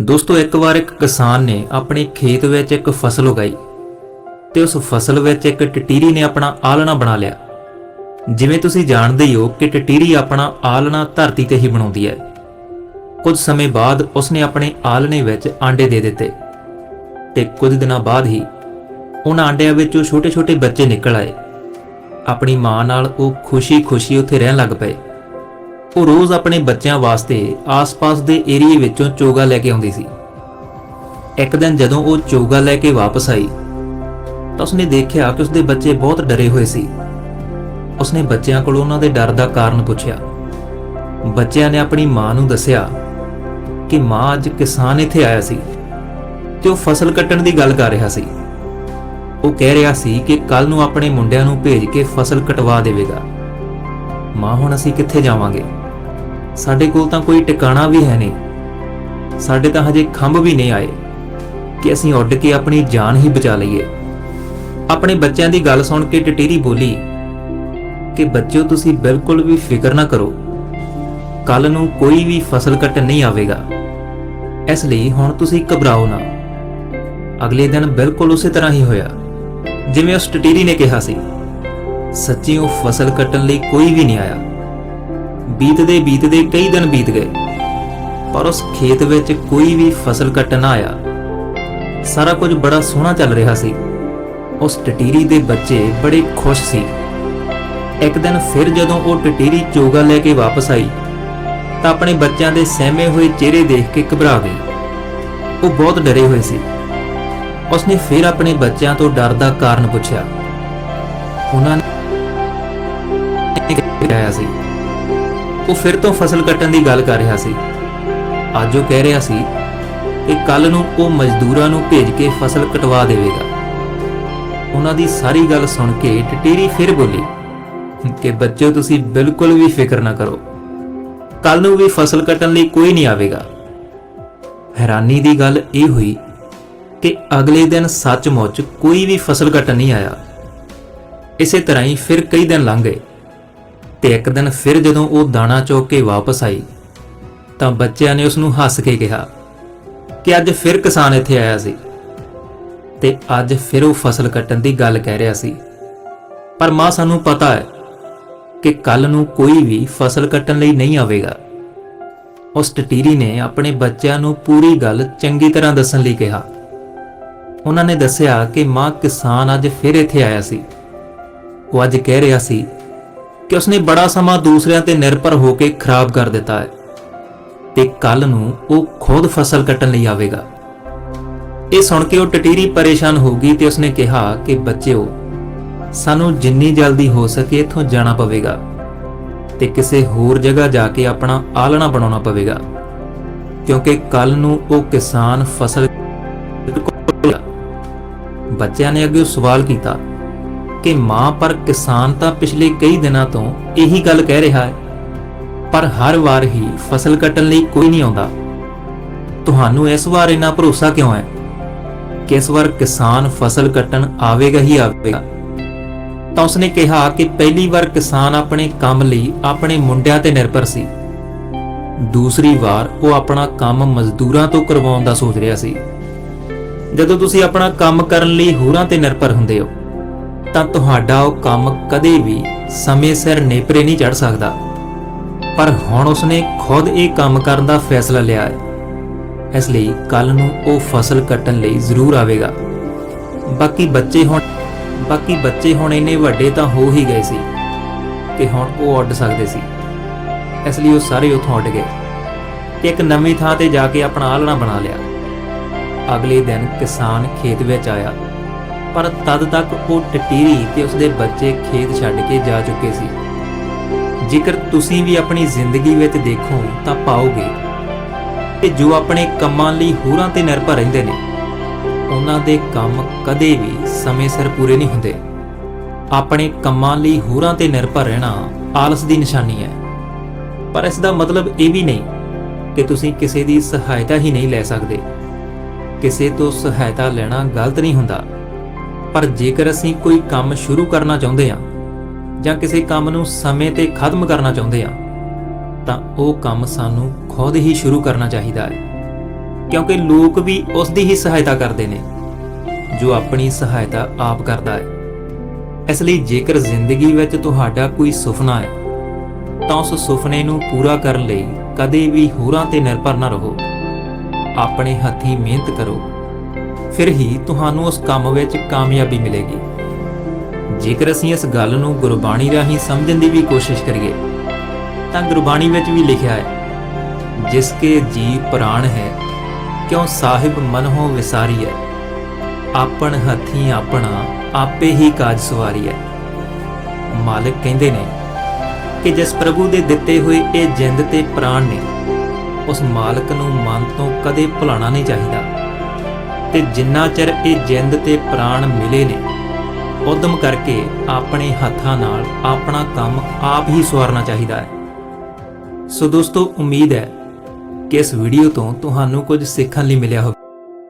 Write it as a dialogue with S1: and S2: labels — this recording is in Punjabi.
S1: ਦੋਸਤੋ, ਇੱਕ ਵਾਰ ਇੱਕ ਕਿਸਾਨ ਨੇ ਆਪਣੇ ਖੇਤ ਵਿੱਚ ਇੱਕ ਫਸਲ ਉਗਾਈ ਤੇ ਉਸ ਫਸਲ ਵਿੱਚ ਇੱਕ ਟਟੀਰੀ ਨੇ ਆਪਣਾ ਆਲਣਾ ਬਣਾ ਲਿਆ। ਜਿਵੇਂ ਤੁਸੀਂ ਜਾਣਦੇ ਹੀ ਹੋ ਕਿ ਟਟੀਰੀ ਆਪਣਾ ਆਲਣਾ ਧਰਤੀ ਤੇ ਹੀ ਬਣਾਉਂਦੀ ਹੈ। ਕੁਝ ਸਮੇਂ ਬਾਅਦ ਉਸਨੇ ਆਪਣੇ ਆਲਣੇ ਵਿੱਚ ਆਂਡੇ ਦੇ ਦਿੱਤੇ ਤੇ ਕੁਝ ਦਿਨਾਂ ਬਾਅਦ ਹੀ ਉਹਨਾਂ ਆਂਡਿਆਂ ਵਿੱਚੋਂ ਛੋਟੇ-ਛੋਟੇ ਬੱਚੇ ਨਿਕਲ ਆਏ। ਆਪਣੀ ਮਾਂ ਨਾਲ ਉਹ ਖੁਸ਼ੀ-ਖੁਸ਼ੀ ਉੱਥੇ ਰਹਿਣ ਲੱਗ ਪਏ। ਉਹ ਰੋਜ਼ ਆਪਣੇ ਬੱਚਿਆਂ ਵਾਸਤੇ ਆਸ-ਪਾਸ ਦੇ ਏਰੀਏ ਵਿੱਚੋਂ ਚੋਗਾ ਲੈ ਕੇ ਆਉਂਦੀ ਸੀ। ਇੱਕ ਦਿਨ ਜਦੋਂ ਉਹ ਚੋਗਾ ਲੈ ਕੇ ਵਾਪਸ ਆਈ, ਤਾਂ ਉਸਨੇ ਦੇਖਿਆ ਕਿ ਉਸਦੇ ਬੱਚੇ ਬਹੁਤ ਡਰੇ ਹੋਏ ਸੀ। ਉਸਨੇ ਬੱਚਿਆਂ ਕੋਲੋਂ ਉਹਨਾਂ ਦੇ ਡਰ ਦਾ ਕਾਰਨ ਪੁੱਛਿਆ। ਬੱਚਿਆਂ ਨੇ ਆਪਣੀ ਮਾਂ ਨੂੰ ਦੱਸਿਆ ਕਿ ਮਾਂ ਅੱਜ ਕਿਸਾਨ ਇੱਥੇ ਆਇਆ ਸੀ ਤੇ ਉਹ ਫਸਲ ਕੱਟਣ ਦੀ ਗੱਲ ਕਰ ਰਿਹਾ ਸੀ। ਉਹ ਕਹਿ ਰਿਹਾ ਸੀ ਕਿ ਕੱਲ ਨੂੰ ਆਪਣੇ ਮੁੰਡਿਆਂ ਨੂੰ ਭੇਜ ਕੇ ਫਸਲ ਕਟਵਾ ਦੇਵੇਗਾ। ਮਾਂ, ਹੁਣ ਅਸੀਂ ਕਿੱਥੇ ਜਾਵਾਂਗੇ? ਸਾਡੇ ਕੋਲ ਤਾਂ ਕੋਈ ਟਿਕਾਣਾ ਵੀ ਹੈ ਨਹੀਂ। ਸਾਡੇ ਤਾਂ ਹਜੇ ਖੰਭ ਵੀ ਨਹੀਂ ਆਏ ਕਿ ਅਸੀਂ ਉੱਡ ਕੇ ਆਪਣੀ ਜਾਨ ਹੀ ਬਚਾ ਲਈਏ। ਆਪਣੇ ਬੱਚਿਆਂ ਦੀ ਗੱਲ ਸੁਣ ਕੇ ਟਟੀਰੀ ਬੋਲੀ ਕਿ ਬੱਚਿਓ, ਤੁਸੀਂ ਬਿਲਕੁਲ ਵੀ ਫਿਕਰ ਨਾ ਕਰੋ। ਕੱਲ ਨੂੰ ਕੋਈ ਵੀ ਫਸਲ ਕੱਟਣ ਨਹੀਂ ਆਵੇਗਾ। ਇਸ ਲਈ ਹੁਣ ਤੁਸੀਂ ਘਬਰਾਓ ਨਾ। ਅਗਲੇ ਦਿਨ ਬਿਲਕੁਲ ਉਸੇ ਤਰ੍ਹਾਂ ਹੀ ਹੋਇਆ, ਜਿਵੇਂ ਉਸ ਟਟੀਰੀ ਨੇ ਕਿਹਾ ਸੀ। ਸੱਚੀ ਉਹ ਫਸਲ ਕੱਟਣ ਲਈ ਕੋਈ ਵੀ ਨਹੀਂ ਆਇਆ। ਬੀਤਦੇ ਬੀਤਦੇ ਕਈ ਦਿਨ ਬੀਤ ਗਏ। ਪਰ ਉਸ ਖੇਤ ਵਿੱਚ ਕੋਈ ਵੀ ਫਸਲ ਕੱਟਣ ਨਾ ਆਇਆ। ਸਾਰਾ ਕੁਝ ਬੜਾ ਸੋਹਣਾ ਚੱਲ ਰਿਹਾ ਸੀ। ਉਸ ਟਟੀਰੀ ਦੇ ਬੱਚੇ ਬੜੇ ਖੁਸ਼ ਸੀ। ਇੱਕ ਦਿਨ ਫਿਰ ਜਦੋਂ ਉਹ ਟਟੀਰੀ ਚੋਗਾ ਲੈ ਕੇ ਵਾਪਸ ਆਈ, ਤਾਂ ਆਪਣੇ ਬੱਚਿਆਂ ਦੇ ਸਹਿਮੇ ਹੋਏ ਚਿਹਰੇ ਦੇਖ ਕੇ ਘਬਰਾ ਗਈ। ਉਹ ਬਹੁਤ ਡਰੇ ਹੋਏ ਸੀ। ਉਸਨੇ ਫਿਰ ਆਪਣੇ ਬੱਚਿਆਂ ਤੋਂ ਡਰ ਦਾ ਕਾਰਨ ਪੁੱਛਿਆ। ਉਹਨਾਂ ਨੇ ਕਿਹਾ ਸੀ ਉਹ ਫਿਰ ਤੋਂ ਫਸਲ ਕੱਟਣ ਦੀ ਗੱਲ ਕਰ ਰਿਹਾ ਸੀ। ਅੱਜ ਉਹ ਕਹਿ ਰਿਹਾ ਸੀ ਕਿ ਕੱਲ ਨੂੰ ਉਹ ਮਜ਼ਦੂਰਾਂ ਨੂੰ ਭੇਜ ਕੇ ਫਸਲ ਕਟਵਾ ਦੇਵੇਗਾ। ਉਹਨਾਂ ਦੀ ਸਾਰੀ ਗੱਲ ਸੁਣ ਕੇ ਟਟੀਰੀ ਫਿਰ ਬੋਲੀ ਕਿ ਬੱਚਿਓ, ਤੁਸੀਂ ਬਿਲਕੁਲ ਵੀ ਫਿਕਰ ਨਾ ਕਰੋ। ਕੱਲ ਨੂੰ ਵੀ ਫਸਲ ਕੱਟਣ ਲਈ ਕੋਈ ਨਹੀਂ ਆਵੇਗਾ। ਹੈਰਾਨੀ ਦੀ ਗੱਲ ਇਹ ਹੋਈ ਕਿ ਅਗਲੇ ਦਿਨ ਸੱਚਮੁੱਚ ਕੋਈ ਵੀ ਫਸਲ ਕੱਟਣ ਨਹੀਂ ਆਇਆ। ਇਸੇ ਤਰ੍ਹਾਂ ਹੀ ਫਿਰ ਕਈ ਦਿਨ ਲੰਘ ਗਏ। ਤੇ ਇੱਕ ਦਿਨ ਫਿਰ ਜਦੋਂ ਉਹ ਦਾਣਾ ਚੋਕ ਕੇ ਵਾਪਸ ਆਈ, ਤਾਂ ਬੱਚਿਆਂ ਨੇ ਉਸ ਨੂੰ ਹੱਸ ਕੇ ਕਿਹਾ ਕਿ ਅੱਜ ਫਿਰ ਕਿਸਾਨ ਇੱਥੇ ਆਇਆ ਸੀ ਤੇ ਅੱਜ ਫਿਰ ਉਹ ਫਸਲ ਕੱਟਣ ਦੀ ਗੱਲ ਕਹਿ ਰਿਹਾ ਸੀ। ਪਰ ਮਾਂ, ਸਾਨੂੰ ਪਤਾ ਹੈ ਕਿ ਕੱਲ ਨੂੰ ਕੋਈ ਵੀ ਫਸਲ ਕੱਟਣ ਲਈ ਨਹੀਂ ਆਵੇਗਾ। ਉਸ ਟਟੀਰੀ ਨੇ ਆਪਣੇ ਬੱਚਿਆਂ ਨੂੰ ਪੂਰੀ ਗੱਲ ਚੰਗੀ ਤਰ੍ਹਾਂ ਦੱਸਣ ਲਈ ਕਿਹਾ। ਉਹਨਾਂ ਨੇ ਦੱਸਿਆ ਕਿ ਮਾਂ, ਕਿਸਾਨ ਅੱਜ ਫਿਰ ਇੱਥੇ ਆਇਆ ਸੀ। ਉਹ ਅੱਜ ਕਹਿ ਰਿਹਾ ਸੀ ਕਿ ਉਸਨੇ ਬੜਾ ਸਮਾਂ ਦੂਸਰਿਆਂ ਤੇ ਨਿਰਭਰ ਹੋ ਕੇ ਖਰਾਬ ਕਰ ਦਿੱਤਾ ਹੈ ਤੇ ਕੱਲ ਨੂੰ ਉਹ ਖੁਦ ਫਸਲ ਕੱਟਣ ਲਈ ਆਵੇਗਾ। ਇਹ ਸੁਣ ਕੇ ਉਹ ਟਟੀਰੀ ਪਰੇਸ਼ਾਨ ਹੋ ਗਈ ਤੇ ਉਸਨੇ ਕਿਹਾ ਕਿ, ਬੱਚਿਓ, ਸਾਨੂੰ ਜਿੰਨੀ ਜਲਦੀ ਹੋ ਸਕੇ ਇੱਥੋਂ ਜਾਣਾ ਪਵੇਗਾ ਤੇ ਕਿਸੇ ਹੋਰ ਜਗ੍ਹਾ ਜਾ ਕੇ ਆਪਣਾ ਆਲਣਾ ਬਣਾਉਣਾ ਪਵੇਗਾ, ਕਿਉਂਕਿ ਕੱਲ ਨੂੰ ਉਹ ਕਿਸਾਨ ਫਸਲ ਬੱਚਿਆਂ ਨੇ ਅੱਗੇ ਸਵਾਲ ਕੀਤਾ ਕਿ ਮਾਂ ਪਰ ਕਿਸਾਨ ਤਾਂ ਪਿਛਲੇ ਕਈ ਦਿਨਾਂ ਤੋਂ ਇਹੀ ਗੱਲ ਕਹਿ ਰਿਹਾ ਹੈ, ਪਰ ਹਰ ਵਾਰ ਹੀ ਫਸਲ ਕੱਟਣ ਲਈ ਕੋਈ ਨਹੀਂ ਆਉਂਦਾ। ਤੁਹਾਨੂੰ ਇਸ ਵਾਰ ਇੰਨਾ ਭਰੋਸਾ ਕਿਉਂ ਹੈ ਕਿ ਇਸ ਵਾਰ ਕਿਸਾਨ ਫਸਲ ਕੱਟਣ ਆਵੇਗਾ ਹੀ ਆਵੇਗਾ? ਤਾਂ ਉਸਨੇ ਕਿਹਾ ਕਿ ਪਹਿਲੀ ਵਾਰ ਕਿਸਾਨ ਆਪਣੇ ਕੰਮ ਲਈ ਆਪਣੇ ਮੁੰਡਿਆਂ ਤੇ ਨਿਰਭਰ ਸੀ। ਦੂਸਰੀ ਵਾਰ ਉਹ ਆਪਣਾ ਕੰਮ ਮਜ਼ਦੂਰਾਂ ਤੋਂ ਕਰਵਾਉਣ ਦਾ ਸੋਚ ਰਿਹਾ ਸੀ। ਜਦੋਂ ਤੁਸੀਂ ਆਪਣਾ ਕੰਮ ਕਰਨ ਲਈ ਹੋਰਾਂ ਤੇ ਨਿਰਭਰ ਹੁੰਦੇ ਹੋ ਤਾਂ ਤੁਹਾਡਾ ਉਹ ਕੰਮ ਕਦੇ ਵੀ ਸਮੇਂ ਸਿਰ ਨੇਪਰੇ ਨਹੀਂ ਚੜ ਸਕਦਾ। ਪਰ ਹੁਣ ਉਸਨੇ ਖੁਦ ਇਹ ਕੰਮ ਕਰਨ ਦਾ ਫੈਸਲਾ ਲਿਆ ਹੈ। ਇਸ ਲਈ ਕੱਲ ਨੂੰ ਉਹ ਫਸਲ ਕੱਟਣ ਲਈ ਜ਼ਰੂਰ ਆਵੇਗਾ। ਬਾਕੀ ਬੱਚੇ ਹੁਣ ਬਾਕੀ ਬੱਚੇ ਹੁਣ ਇੰਨੇ ਵੱਡੇ ਤਾਂ ਹੋ ਹੀ ਗਏ ਸੀ ਕਿ ਹੁਣ ਉਹ ਉੱਡ ਸਕਦੇ ਸੀ। ਇਸ ਲਈ ਉਹ ਸਾਰੇ ਉੱਥੋਂ ਉੱਡ ਗਏ ਤੇ ਇੱਕ ਨਵੀਂ ਥਾਂ ਤੇ ਜਾ ਕੇ ਆਪਣਾ ਆਲਣਾ ਬਣਾ ਲਿਆ। ਅਗਲੇ ਦਿਨ ਕਿਸਾਨ ਖੇਤ ਵਿੱਚ ਆਇਆ। ਪਰ ਤਦ ਤੱਕ ਉਹ ਟਟੀਰੀ ਤੇ ਉਸਦੇ ਬੱਚੇ ਖੇਤ ਛੱਡ ਕੇ ਜਾ ਚੁੱਕੇ ਸੀ। ਜੇਕਰ ਤੁਸੀਂ ਵੀ ਆਪਣੀ ਜ਼ਿੰਦਗੀ ਵਿੱਚ ਦੇਖੋ ਤਾਂ ਪਾਓਗੇ ਕਿ ਜੋ ਆਪਣੇ ਕੰਮਾਂ ਲਈ ਹੋਰਾਂ ਤੇ ਨਿਰਭਰ ਰਹਿੰਦੇ ਨੇ, ਉਹਨਾਂ ਦੇ ਕੰਮ ਕਦੇ ਵੀ ਸਮੇਂ ਸਿਰ ਪੂਰੇ ਨਹੀਂ ਹੁੰਦੇ। ਆਪਣੇ ਕੰਮਾਂ ਲਈ ਹੋਰਾਂ ਤੇ ਨਿਰਭਰ ਰਹਿਣਾ ਆਲਸ ਦੀ ਨਿਸ਼ਾਨੀ ਹੈ। ਪਰ ਇਸ ਦਾ ਮਤਲਬ ਇਹ ਵੀ ਨਹੀਂ ਕਿ ਤੁਸੀਂ ਕਿਸੇ ਦੀ ਸਹਾਇਤਾ ਹੀ ਨਹੀਂ ਲੈ ਸਕਦੇ। ਕਿਸੇ ਤੋਂ ਸਹਾਇਤਾ ਲੈਣਾ ਗਲਤ ਨਹੀਂ ਹੁੰਦਾ। ਪਰ ਜੇਕਰ ਅਸੀਂ ਕੋਈ ਕੰਮ ਸ਼ੁਰੂ ਕਰਨਾ ਚਾਹੁੰਦੇ ਹਾਂ ਜਾਂ ਕਿਸੇ ਕੰਮ ਨੂੰ ਸਮੇਂ ਤੇ ਖਤਮ ਕਰਨਾ ਚਾਹੁੰਦੇ ਹਾਂ, ਤਾਂ ਉਹ ਕੰਮ ਸਾਨੂੰ ਖੁਦ ਹੀ ਸ਼ੁਰੂ ਕਰਨਾ ਚਾਹੀਦਾ ਹੈ। ਕਿਉਂਕਿ ਲੋਕ ਵੀ ਉਸ ਦੀ ਹੀ ਸਹਾਇਤਾ ਕਰਦੇ ਨੇ, ਜੋ ਆਪਣੀ ਸਹਾਇਤਾ ਆਪ ਕਰਦਾ ਹੈ। ਇਸ ਲਈ ਜੇਕਰ ਜ਼ਿੰਦਗੀ ਵਿੱਚ ਤੁਹਾਡਾ ਕੋਈ ਸੁਪਨਾ ਹੈ, ਤਾਂ ਉਸ ਸੁਪਨੇ ਨੂੰ ਪੂਰਾ ਕਰਨ ਲਈ ਕਦੇ ਵੀ ਹੋਰਾਂ ਤੇ ਨਿਰਭਰ ਨਾ ਰਹੋ। ਆਪਣੇ ਹੱਥੀਂ ਮਿਹਨਤ ਕਰੋ। ਫਿਰ ਹੀ ਤੁਹਾਨੂੰ ਉਸ ਕੰਮ ਵਿੱਚ ਕਾਮਯਾਬੀ ਮਿਲੇਗੀ। ਜੇਕਰ ਅਸੀਂ ਇਸ ਗੱਲ ਨੂੰ ਗੁਰਬਾਣੀ ਰਾਹੀਂ ਸਮਝਣ ਦੀ ਵੀ ਕੋਸ਼ਿਸ਼ ਕਰੀਏ, ਤਾਂ ਗੁਰਬਾਣੀ ਵਿੱਚ ਵੀ ਲਿਖਿਆ ਹੈ, ਜਿਸ ਕੇ ਜੀ ਪ੍ਰਾਣ ਹੈ, ਕਿਉ ਸਾਹਿਬ ਮਨ ਹੋ ਵਿਸਾਰੀ ਹੈ ਆਪਣ ਹੱਥੀ ਆਪਣਾ ਆਪੇ ਹੀ ਕਾਜ ਸਵਾਰੀ ਹੈ ਮਾਲਕ ਕਹਿੰਦੇ ਨੇ ਕਿ ਜਿਸ ਪ੍ਰਭੂ ਦੇ ਦਿੱਤੇ ਹੋਏ ਇਹ ਜਿੰਦ ਤੇ ਪ੍ਰਾਣ ਨੇ, ਉਸ ਮਾਲਕ ਨੂੰ ਮਨ ਤੋਂ ਕਦੇ ਭੁਲਾਣਾ ਨਹੀਂ ਚਾਹੀਦਾ। ਤੇ ਜਿੰਨਾ ਚਿਰ ਇਹ ਜਿੰਦ ਤੇ ਪ੍ਰਾਣ ਮਿਲੇ ਨੇ, ਉਦਮ ਕਰਕੇ ਆਪਣੇ ਹੱਥਾਂ ਨਾਲ ਆਪਣਾ ਕੰਮ ਆਪ ਹੀ ਸਵਾਰਨਾ ਚਾਹੀਦਾ ਹੈ। ਸੋ ਦੋਸਤੋ, ਉਮੀਦ ਹੈ ਕਿ ਇਸ ਵੀਡੀਓ ਤੋਂ ਤੁਹਾਨੂੰ ਕੁਝ ਸਿੱਖਣ ਲਈ ਮਿਲਿਆ ਹੋਵੇ।